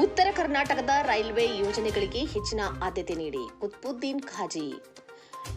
ಉತ್ತರ ಕರ್ನಾಟಕದ ರೈಲ್ವೆ ಯೋಜನೆಗಳಿಗೆ ಹೆಚ್ಚಿನ ಆದ್ಯತೆ ನೀಡಿ ಕುತ್ಬುದ್ದೀನ್ ಖಾಜಿ.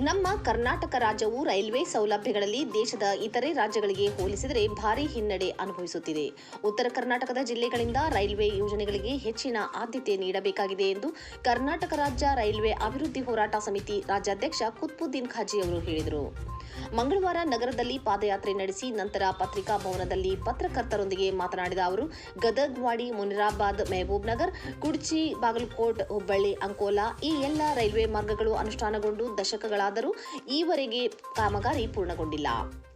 ನಮ್ಮ ಕರ್ನಾಟಕ ರಾಜ್ಯವು ರೈಲ್ವೆ ಸೌಲಭ್ಯಗಳಲ್ಲಿ ದೇಶದ ಇತರೆ ರಾಜ್ಯಗಳಿಗೆ ಹೋಲಿಸಿದರೆ ಭಾರಿ ಹಿನ್ನಡೆ ಅನುಭವಿಸುತ್ತಿದೆ. ಉತ್ತರ ಕರ್ನಾಟಕದ ಜಿಲ್ಲೆಗಳಿಂದ ರೈಲ್ವೆ ಯೋಜನೆಗಳಿಗೆ ಹೆಚ್ಚಿನ ಆದ್ಯತೆ ನೀಡಬೇಕಾಗಿದೆ ಎಂದು ಕರ್ನಾಟಕ ರಾಜ್ಯ ರೈಲ್ವೆ ಅಭಿವೃದ್ಧಿ ಹೋರಾಟ ಸಮಿತಿ ರಾಜ್ಯಾಧ್ಯಕ್ಷ ಕುತ್ಬುದ್ದೀನ್ ಖಾಜಿ ಅವರು ಹೇಳಿದರು. ಮಂಗಳವಾರ ನಗರದಲ್ಲಿ ಪಾದಯಾತ್ರೆ ನಡೆಸಿ ನಂತರ ಪತ್ರಿಕಾ ಭವನದಲ್ಲಿ ಪತ್ರಕರ್ತರೊಂದಿಗೆ ಮಾತನಾಡಿದ ಅವರು, ಗದಗ್ವಾಡಿ, ಮುನಿರಾಬಾದ್, ಮೆಹಬೂಬ್ ನಗರ್, ಕುಡ್ಚಿ, ಬಾಗಲಕೋಟ್, ಹುಬ್ಬಳ್ಳಿ, ಅಂಕೋಲಾ ಈ ಎಲ್ಲ ರೈಲ್ವೆ ಮಾರ್ಗಗಳು ಅನುಷ್ಠಾನಗೊಂಡು ದಶಕಗಳಾದರೂ ಈವರೆಗೆ ಕಾಮಗಾರಿ ಪೂರ್ಣಗೊಂಡಿಲ್ಲ.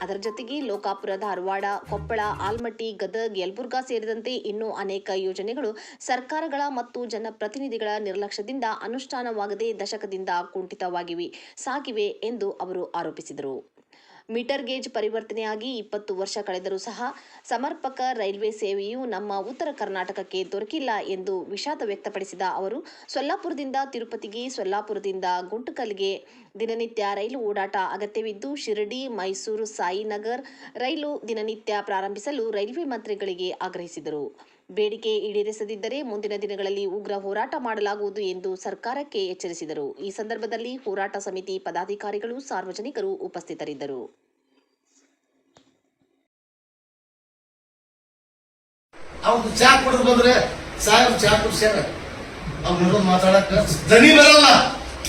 ಅದರ ಜೊತೆಗೆ ಲೋಕಾಪುರ ಧಾರವಾಡ ಕೊಪ್ಪಳ, ಆಲ್ಮಟ್ಟಿ, ಗದಗ್, ಯಲಬುರ್ಗಾ ಸೇರಿದಂತೆ ಇನ್ನೂ ಅನೇಕ ಯೋಜನೆಗಳು ಸರ್ಕಾರಗಳ ಮತ್ತು ಜನಪ್ರತಿನಿಧಿಗಳ ನಿರ್ಲಕ್ಷ್ಯದಿಂದ ಅನುಷ್ಠಾನವಾಗದೆ ದಶಕದಿಂದ ಕುಂಠಿತವಾಗಿವೆ, ಸಾಗಿವೆ ಎಂದು ಅವರು ಆರೋಪಿಸಿದರು. ಮೀಟರ್ ಗೇಜ್ ಪರಿವರ್ತನೆಯಾಗಿ ಇಪ್ಪತ್ತು ವರ್ಷ ಕಳೆದರೂ ಸಹ ಸಮರ್ಪಕ ರೈಲ್ವೆ ಸೇವೆಯು ನಮ್ಮ ಉತ್ತರ ಕರ್ನಾಟಕಕ್ಕೆ ದೊರಕಿಲ್ಲ ಎಂದು ವಿಷಾದ ವ್ಯಕ್ತಪಡಿಸಿದ ಅವರು, ಸೊಲ್ಲಾಪುರದಿಂದ ತಿರುಪತಿಗೆ, ಸೊಲ್ಲಾಪುರದಿಂದ ಗುಂಟಕಲ್ಗೆ ದಿನನಿತ್ಯ ರೈಲು ಓಡಾಟ ಅಗತ್ಯವಿದ್ದು, ಶಿರಡಿ, ಮೈಸೂರು, ಸಾಯಿನಗರ್ ರೈಲು ದಿನನಿತ್ಯ ಪ್ರಾರಂಭಿಸಲು ರೈಲ್ವೆ ಮಂತ್ರಿಗಳಿಗೆ ಆಗ್ರಹಿಸಿದರು. ಬೇಡಿಕೆ ಈಡೇರಿಸದಿದ್ದರೆ ಮುಂದಿನ ದಿನಗಳಲ್ಲಿ ಉಗ್ರ ಹೋರಾಟ ಮಾಡಲಾಗುವುದು ಎಂದು ಸರ್ಕಾರಕ್ಕೆ ಎಚ್ಚರಿಸಿದರು. ಈ ಸಂದರ್ಭದಲ್ಲಿ ಹೋರಾಟ ಸಮಿತಿ ಪದಾಧಿಕಾರಿಗಳು, ಸಾರ್ವಜನಿಕರು ಉಪಸ್ಥಿತರಿದ್ದರು.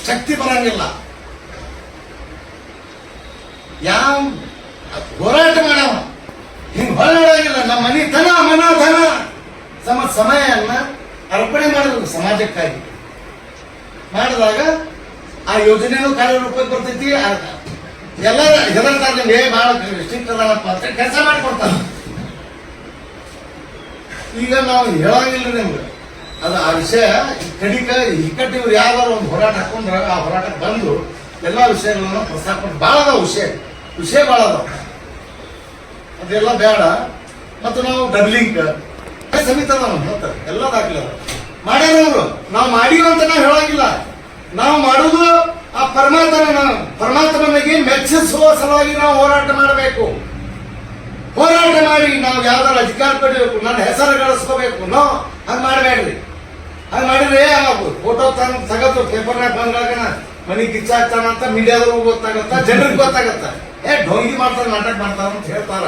ಶಕ್ತಿ ಬರಂಗಿಲ್ಲ. ಹೋರಾಟ ಮಾಡವ ಹಿಂಗ್ ನಮ್ಮ ಸಮ ಸಮಯವನ್ನು ಅರ್ಪಣೆ ಮಾಡಿದ್ರು ಸಮಾಜಕ್ಕಾಗಿ. ಮಾಡಿದಾಗ ಆ ಯೋಜನೆನೂ ಕಾರ್ಯರೂಪಕ್ಕೆ ಬರ್ತೈತಿ ಎಲ್ಲ ಹೆದರ್ತಾರೆ ಏ, ಭಾಳ ಸ್ಟ್ರಿಕ್ಟ್ ಅದಾನಪ್ಪ ಅಂತ ಕೆಲಸ ಮಾಡಿಕೊಡ್ತಾರೆ. ಈಗ ನಾವು ಹೇಳಂಗಿಲ್ಲ ನಿಮ್ಗೆ, ಅದು ಆ ವಿಷಯ ಕಡಿಕ ಇಕ್ಕಟ್ಟು ಇವ್ರು ಯಾವ್ದಾರು ಒಂದು ಹೋರಾಟ ಹಾಕೊಂಡ್ರ, ಆ ಹೋರಾಟಕ್ಕೆ ಬಂದು ಎಲ್ಲಾ ವಿಷಯಗಳನ್ನು ಪ್ರಸ್ತಾಪ ಭಾಳ ಅದಾವ ವಿಷಯ ವಿಷಯ ಭಾಳ ಅದಾವ. ಅದೆಲ್ಲ ಬೇಡ. ಮತ್ತು ನಾವು ಡಬ್ಲಿಂಗ್ ಸಮಿತ ಅದಾವ ಮತ್ತೆ ಎಲ್ಲ ದಾಖಲೆ ಮಾಡ್ಯಾರ ಅವರು. ನಾವು ಮಾಡೀವಿ ಅಂತ ನಾವು ಹೇಳಂಗಿಲ್ಲ. ನಾವು ಮಾಡೋದು ಆ ಪರಮಾತ್ಮನ, ಪರಮಾತ್ಮನಿಗೆ ಮೆಚ್ಚಿಸುವ ಸಲುವಾಗಿ ನಾವು ಹೋರಾಟ ಮಾಡಬೇಕು. ಹೋರಾಟ ಮಾಡಿ ನಾವು ಯಾವ್ದಾರ ಅಧಿಕಾರ ಪಡಿಬೇಕು, ನನ್ನ ಹೆಸರು ಗಳಿಸ್ಕೋಬೇಕು. ನೋ, ಹಂಗೆ ಮಾಡಬೇಡ್ರಿ. ಹಂಗೆ ಮಾಡಿದ್ರೆ ಫೋಟೋ ತಂದು ತಗದು ಪೇಪರ್ನಾಗ ಬಂದಾಗ ಮನೆ ಕಿಚ್ಚಾಗ್ತಾನ ಅಂತ ಮೀಡಿಯಾದವ್ರು ಗೊತ್ತಾಗತ್ತ, ಜನರಿಗೆ ಗೊತ್ತಾಗತ್ತ. ಏ, ಢೋಂಗಿ ಮಾಡ್ತಾರೆ, ನಾಟಕ ಮಾಡ್ತಾರ ಅಂತ ಹೇಳ್ತಾರ.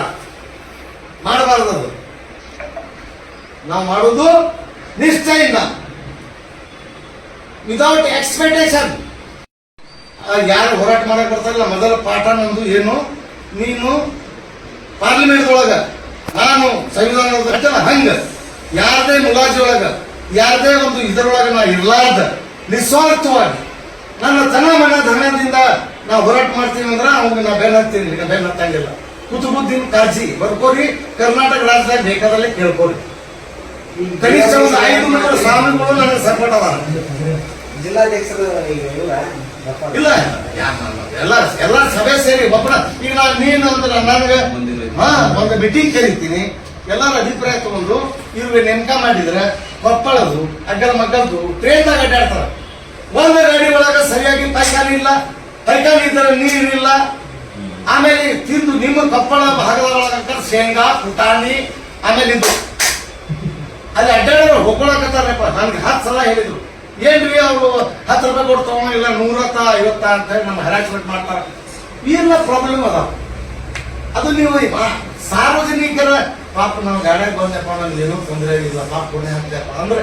ಮಾಡಬಾರ್ದು ಅದು. ನಾವು ಮಾಡುವುದು ನಿಷ್ಠೆಯಿಂದ ವಿದೌಟ್ ಎಕ್ಸ್ಪೆಕ್ಟೇಷನ್ ಯಾರು ಹೋರಾಟ ಮಾಡಕ್ ಬರ್ತಾರಲ್ಲ, ಮೊದಲ ಪಾಠ ನಂದು ಏನು? ನೀನು ಪಾರ್ಲಿಮೆಂಟ್ ಒಳಗ ನಾನು ಸಂವಿಧಾನದ ರಚನೆ ಹಂಗ, ಯಾರದೇ ಮುಲಾಜಿ ಒಳಗ ಯಾರದೇ ಒಂದು ಇದರೊಳಗ ನಾ ಇರ್ಲಾರ್ದ, ನಿಸ್ವಾರ್ಥವಾಗಿ, ನನ್ನ ತನ ಮನ ಧನದಿಂದ ನಾವು ಹೋರಾಟ ಮಾಡ್ತೀನಿ ಅಂದ್ರೆ ಅವಾಗ ನಾ ಬೆನ್ನ ಹತ್ತೀನಿ, ನಾ ಬೆನ್ನ ಹತ್ತಂಗಿಲ್ಲ. ಕುತುಬುದ್ದೀನ್ ಕಾಜಿ, ಬರ್ಕೋರಿ, ಕರ್ನಾಟಕ ರಾಜ್ಯದಾಗ ಬೇಕಾದಲ್ಲೇ ಕೇಳ್ಕೋರಿ. ಕನಿಷ್ಠ ಒಂದು ಐದು ಮಂದಿ ಸ್ವಾಮಿಗಳು ನನಗೆ ಸಪೋರ್ಟ್ ಅದಾರ. ಜಿಲ್ಲಾಧ್ಯಕ್ಷರು ಇಲ್ಲ ಯಾರು ಎಲ್ಲ ಎಲ್ಲ ಸಭೆ ಸೇರಿ ಒಬ್ಬನ ಈಗ ನಾನು ನೀನು ಅಂದ್ರೆ ನನಗೆ ಹಾ ಒಂದು ಮೀಟಿಂಗ್ ಕರಿತೀನಿ. ಎಲ್ಲರ ಅಭಿಪ್ರಾಯ ತಗೊಂಡು ಇವ್ರಿಗೆ ನೇಮಕ ಮಾಡಿದ್ರೆ ಕೊಪ್ಪಳದು ಅಗ್ಗಲ ಮಗ್ಗಲ್ದು ಟ್ರೇನ್ದಾಗ ಅಡ್ಡಾಡ್ತಾರ. ಒಂದು ಗಾಡಿ ಒಳಗ ಸರಿಯಾಗಿ ಪೈಖಾನಿ ಇಲ್ಲ. ಪೈಖಾನಿ ಇದ್ರೆ ನೀರಿಲ್ಲ ಆಮೇಲೆ ತಿಂದು ನಿಮ್ಮ ಕೊಪ್ಪಳ ಭಾಗದ ಒಳಗ ಶೇಂಗಾ ಪುಟಾಣಿ ಆಮೇಲೆ ಇದು ಅಲ್ಲಿ ಅಡ್ಡಾಡೋರು ಹೊಕ್ಕೊಳಕತ್ತಾರಪ್ಪ ನನ್ಗೆ ಹತ್ತು ಸಲ ಹೇಳಿದ್ರು. ಏನ್ರಿ ಅವರು ಹತ್ತು ರೂಪಾಯಿ ಕೊಡ್ತಾವ ಇಲ್ಲ ನೂರತ್ತ ಐವತ್ತ ಅಂತ ಹೇಳಿ ನಮ್ಮ ಹರಾಸ್ಮೆಂಟ್ ಮಾಡ್ತಾರ. ಇವೆಲ್ಲ ಪ್ರಾಬ್ಲಮ್ ಅದ. ಅದು ನೀವು ಸಾರ್ವಜನಿಕರ ಪಾಪ ನಾವು ಗಾಡಿಯಾಗ ಬಂದಪ್ಪ ನಮ್ಗೆ ಏನೂ ತೊಂದರೆ ಇಲ್ಲ. ಪಾಪ ಕೊನೆ ಹಾಕ್ತಪ್ಪ ಅಂದ್ರೆ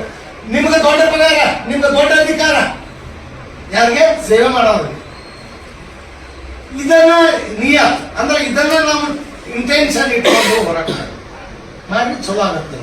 ನಿಮ್ಗೆ ದೊಡ್ಡ ಪಗಾರ, ನಿಮ್ಗೆ ದೊಡ್ಡ ಅಧಿಕಾರ. ಯಾರಿಗೆ? ಸೇವೆ ಮಾಡೋದು ಇದನ್ನ ನಿಯ ಅಂದ್ರೆ ಇದನ್ನ ನಾವು ಇಂಟೆನ್ಷನ್ ಇಟ್ಕೊಂಡು ಹೊರಗೆ ಮಾಡಿ ಚಲೋ ಆಗುತ್ತೆ